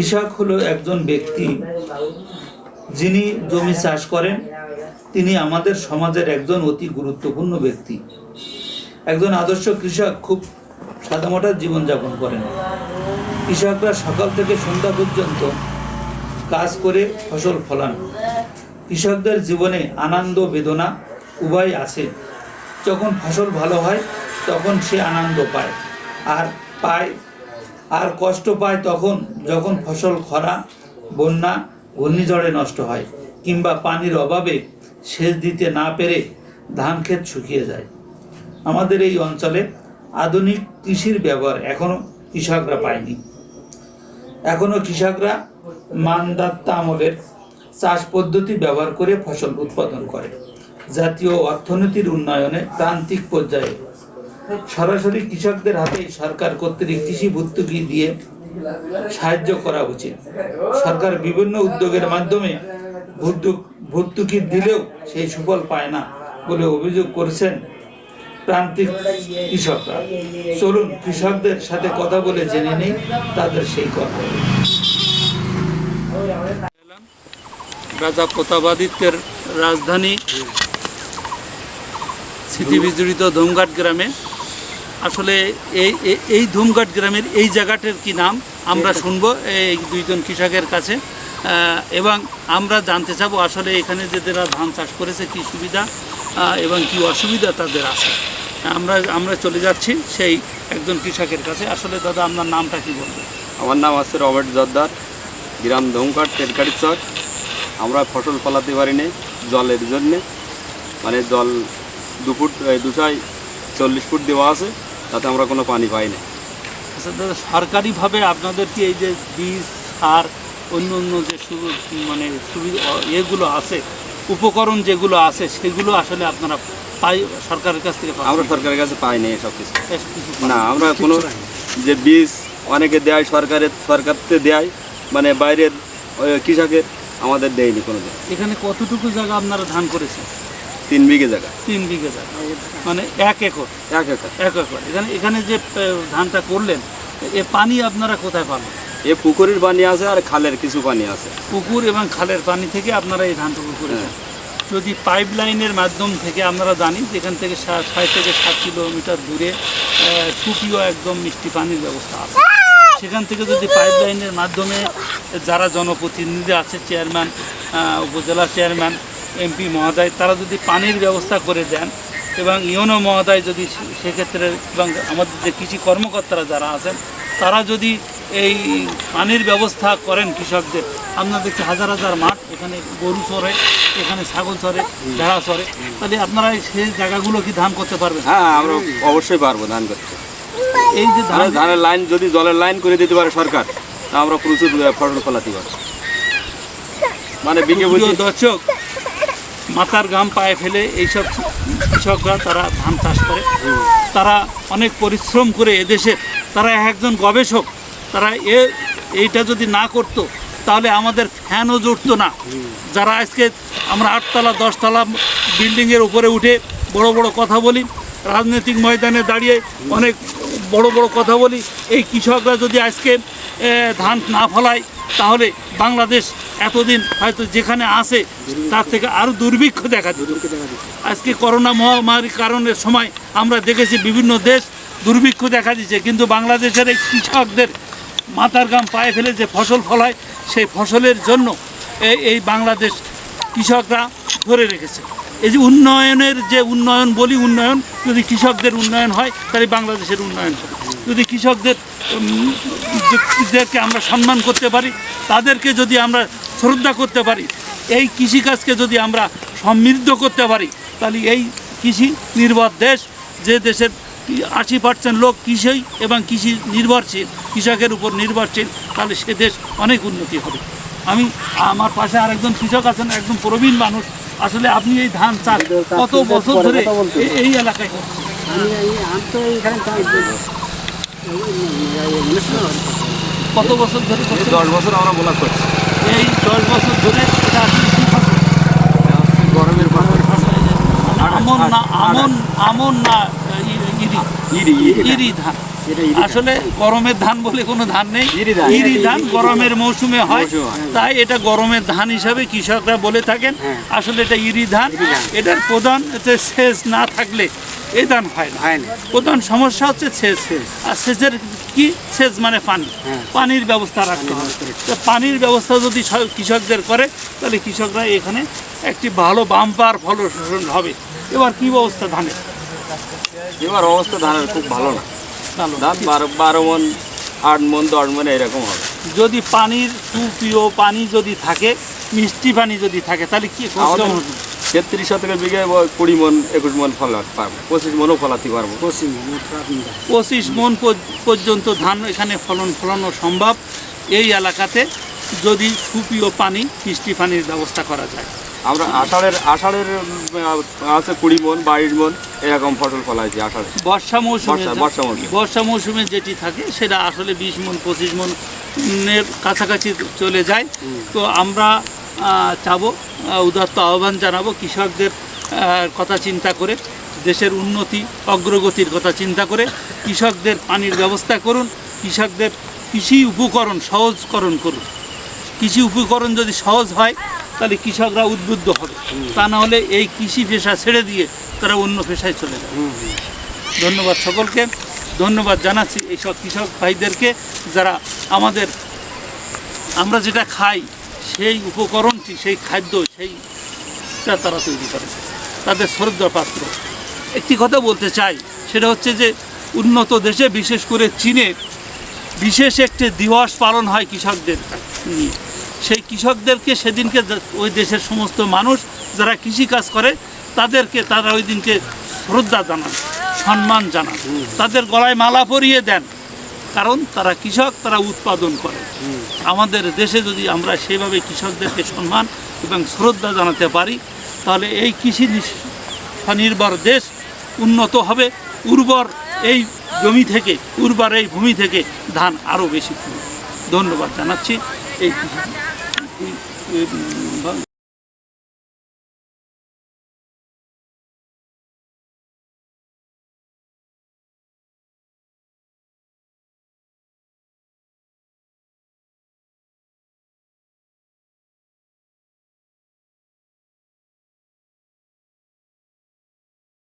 কৃষক হলো একজন ব্যক্তি যিনি জমি চাষ করেন, তিনি আমাদের সমাজের একজন অতি গুরুত্বপূর্ণ ব্যক্তি। একজন আদর্শ কৃষক খুব সাদামাটা জীবনযাপন করেন। কৃষকরা সকাল থেকে সন্ধ্যা পর্যন্ত কাজ করে ফসল ফলান। কৃষকদের জীবনে আনন্দ, বেদনা উভয় আছে। যখন ফসল ভালো হয়, তখন সে আনন্দ পায়, আর পায় আর কষ্ট পায় তখন যখন ফসল খরা, বন্যা, ঘূর্ণিঝড়ে নষ্ট হয় কিংবা পানির অভাবে সেচ দিতে না পেরে ধান ক্ষেত শুকিয়ে যায়। আমাদের এই অঞ্চলে আধুনিক কৃষির ব্যবহার এখনও কৃষকরা পায়নি। এখনও কৃষকরা মানদাত্তা আমলের চাষ পদ্ধতি ব্যবহার করে ফসল উৎপাদন করে। জাতীয় অর্থনীতির উন্নয়নে প্রান্তিক পর্যায়ে সরাসরি কৃষকদের হাতে সরকার কর্তৃক কৃষি ভর্তুকি দিয়ে সাহায্য করা উচিত। সরকার বিভিন্ন উদ্যোগের মাধ্যমে ভর্তুক- ভর্তুকি দিলেও সেই সুফল পায় না বলে অভিযোগ করেছেন প্রান্তিক কৃষকরা। চলুন কৃষকদের সাথে কথা বলে জেনে নেই তাদের সেই কথা। রাজা প্রতাপাদিত্যের রাজধানী স্মৃতি বিজড়িত ধুমঘাট গ্রামে আসলে এই এই- ধুমঘাট গ্রামের এই জায়গাটার কি নাম? আমরা শুনব এই দুইজন কৃষকের কাছে। এবং আমরা জানতে চাবো আসলে এখানে যে যারা ধান চাষ করেছে কি সুবিধা এবং কি অসুবিধা তাদের আছে। আমরা আমরা চলে যাচ্ছি সেই একজন কৃষকের কাছে। আসলে দাদা আপনার নামটা কি বলবেন? আমার নাম আছে রবার্ট জর্দার গ্রাম ধুমঘাট তেলকাটি চক। আমরা ফসল ফলাতে পারিনি জলের জন্যে। মানে জল দু ফুট এই দুশায় চল্লিশ ফুট দেওয়া আছে। তাতে আমরা কোনো পানি পাই না। আচ্ছা দাদা সরকারিভাবে আপনাদের কি এই যে বীজ সার অন্য অন্য যে মানে সুবিধা এগুলো আছে উপকরণ যেগুলো আছে সেগুলো আসলে আপনারা পাই সরকারের কাছ থেকে আমরা সরকারের কাছে পাই না এসব কিছু। না আমরা কোনো যে বীজ অনেকে দেয় সরকারের সরকারতে দেয় মানে বাইরের ওই কৃষকের আমাদের দেয়নি কোনো দিন এখানে কতটুকু জায়গা আপনারা ধান করেছেন? তিন বিঘে জায়গা। তিন বিঘে জায়গা। মানে এক একর। এক একর। এক একর। এখানে এখানে যে ধানটা করলেন এ পানি আপনারা কোথায় পাবেন এ পুকুরের পানি আছে আর খালের কিছু পানি আছে। পুকুর এবং খালের পানি থেকে আপনারা এই ধানটুকু করেছেন। যদি পাইপ লাইনের মাধ্যম থেকে আমরা জানি যেখান থেকে ছয় থেকে সাত কিলোমিটার দূরে সুপীয় একদম মিষ্টি পানির ব্যবস্থা আছে। সেখান থেকে যদি পাইপ লাইনের মাধ্যমে যারা জনপ্রতিনিধি আছে চেয়ারম্যান উপজেলা চেয়ারম্যান এমপি মহোদয় তারা যদি পানির ব্যবস্থা করে দেন এবং ইউনো মহোদয় যদি সেক্ষেত্রে এবং আমাদের যে কৃষি কর্মকর্তারা যারা আছেন তারা যদি এই পানির ব্যবস্থা করেন কৃষকদের আপনার দেখছি হাজার হাজার মাঠ এখানে গরু চড়ে এখানে ছাগল চড়ে ভেড়া চড়ে তাহলে আপনারা সেই জায়গাগুলো কি ধান করতে পারবেন? হ্যাঁ আমরা অবশ্যই পারব ধান করতে। এই যে ধান ধানের ধানের লাইন যদি জলের লাইন করে দিতে পারে সরকার তা আমরা প্রচুর ফসল ফলাতে পারি মানে বিঘে দর্শক মাথার গাম পায়ে ফেলে এইসব কৃষকরা তারা ধান চাষ করে। তারা অনেক পরিশ্রম করে এদেশের তারা একজন গবেষক। তারা এ, এইটা যদি না করতো, তাহলে আমাদের ফ্যানও জুটতো না। যারা আজকে আমরা আটতলা, দশতলা বিল্ডিংয়ের উপরে উঠে বড় বড় কথা বলি, রাজনৈতিক ময়দানে দাঁড়িয়ে অনেক বড় বড় কথা বলি, এই কৃষকরা যদি আজকে ধান না ফলায়, তাহলে বাংলাদেশ এতদিন হয়তো যেখানে আছে, তার থেকে আরও দুর্ভিক্ষ দেখা দিত। আজকে করোনা মহামারীর কারণের সময় আমরা দেখেছি বিভিন্ন দেশ দুর্ভিক্ষ দেখা দিচ্ছে, কিন্তু বাংলাদেশের এই কৃষকদের মাথার গাম পায়ে ফেলে যে ফসল ফলায়, সেই ফসলের জন্য এই বাংলাদেশ কৃষকরা ধরে রেখেছে। এই যে উন্নয়নের যে উন্নয়ন বলি উন্নয়ন, যদি কৃষকদের উন্নয়ন হয়, তাহলে বাংলাদেশের উন্নয়ন হবে। যদি কৃষকদের দেরকে আমরা সম্মান করতে পারি, তাদেরকে যদি আমরা শ্রদ্ধা করতে পারি, এই কৃষিকাজকে যদি আমরা সমৃদ্ধ করতে পারি, তাহলে এই কৃষি নির্ভর দেশ, যে দেশের আশি পার্সেন্ট লোক কৃষি এবং কৃষি নির্ভরশীল, কৃষকের উপর নির্ভরশীল, তাহলে সে দেশ অনেক উন্নতি হবে। আমি, আমার পাশে আরেকজন কৃষক আছেন একদম প্রবীণ মানুষ আসলে আপনি এই ধান চাষ কত বছর ধরে এই এলাকায় কত বছর ধরে দশ বছর আমরা বোলা করছি। এই দশ বছর ধরে? গরমের আমন না আমন আমন না ইরি। ইরি ইরি ধান। আসলে গরমের ধান বলে কোনো ধান নেই। ইরি ধান। গরমের মৌসুমে হয়। তাই এটা গরমের ধান হিসাবে কৃষকরা বলে থাকেন। হ্যাঁ। আসলে এটা ইরি ধান এটার প্রধান হচ্ছে সেচ না থাকলে এই ধান হয় না। প্রধান সমস্যা হচ্ছে সেচ। আর সেচের কি? সেচ মানে পানি। হ্যাঁ। পানির ব্যবস্থা রাখতে হবে। পানির ব্যবস্থা যদি কৃষকদের করে তাহলে কৃষকরা এখানে একটি ভালো বাম্পার ফলন হবে। এবার কি ব্যবস্থা ধানের? এবার অবস্থা ধানের খুব ভালো না। ধান বারো বারো মন আট মন দশ মন এরকম হবে। যদি পানির সুপ্রিয় পানি যদি থাকে মিষ্টি পানি যদি থাকে তাহলে কি? তেত্রিশ শতকের বিঘে কুড়ি মন একুশ মন ফলাতে পারব পঁচিশ মনও ফলাতে পারব। পঁচিশ মন পর্যন্ত ধান এখানে ফলন ফলানো সম্ভব। এই এলাকাতে যদি সুপ্রিয় পানি মিষ্টি পানির ব্যবস্থা করা যায়। আমরা আষাঢ়ের আষাঢ়ের আছে কুড়ি মন বাইশ মন এরকম ফসল ফলাইছি আষাঢ়ে। বর্ষা মৌসুমে বর্ষা- মৌসুমে। বর্ষা মৌসুমে যেটি থাকে সেটা আসলে বিশ মন পঁচিশ মন এর কাছাকাছি চলে যায়। তো আমরা চাবো উদাত্ত আহ্বান জানাব কৃষকদের কথা চিন্তা করে দেশের উন্নতি অগ্রগতির কথা চিন্তা করে কৃষকদের পানির ব্যবস্থা করুন কৃষকদের কৃষি উপকরণ সহজকরণ করুন। কৃষি উপকরণ যদি সহজ হয় তাহলে কৃষকরা উদ্বুদ্ধ হবে। তা না হলে এই কৃষি পেশা ছেড়ে দিয়ে তারা অন্য পেশায় চলে যাবে। ধন্যবাদ সকলকে। ধন্যবাদ জানাচ্ছি এইসব কৃষক ভাইদেরকে যারা আমাদের আমরা যেটা খাই, সেই উপকরণটি, সেই খাদ্য, সেইটা তারা তৈরি করে। তাদের শ্রদ্ধা পাত্র। একটি কথা বলতে চাই, সেটা হচ্ছে যে উন্নত দেশে, বিশেষ করে চীনে, বিশেষ একটি দিবস পালন হয় কৃষকদের নিয়ে। সেই কৃষকদেরকে সেদিনকে ওই দেশের সমস্ত মানুষ যারা কৃষিকাজ করে, তাদেরকে তারা ওই দিনকে শ্রদ্ধা জানান, সম্মান জানান। তাদের গলায় মালা পরিয়ে দেন, কারণ তারা কৃষক, তারা উৎপাদন করে। আমাদের দেশে যদি আমরা সেভাবে কৃষকদেরকে সম্মান এবং শ্রদ্ধা জানাতে পারি, তাহলে এই কৃষি স্বনির্ভর দেশ উন্নত হবে। উর্বর এই জমি থেকে, উর্বর এই ভূমি থেকে ধান আরও বেশি ধন্যবাদ জানাচ্ছি। এই Eh,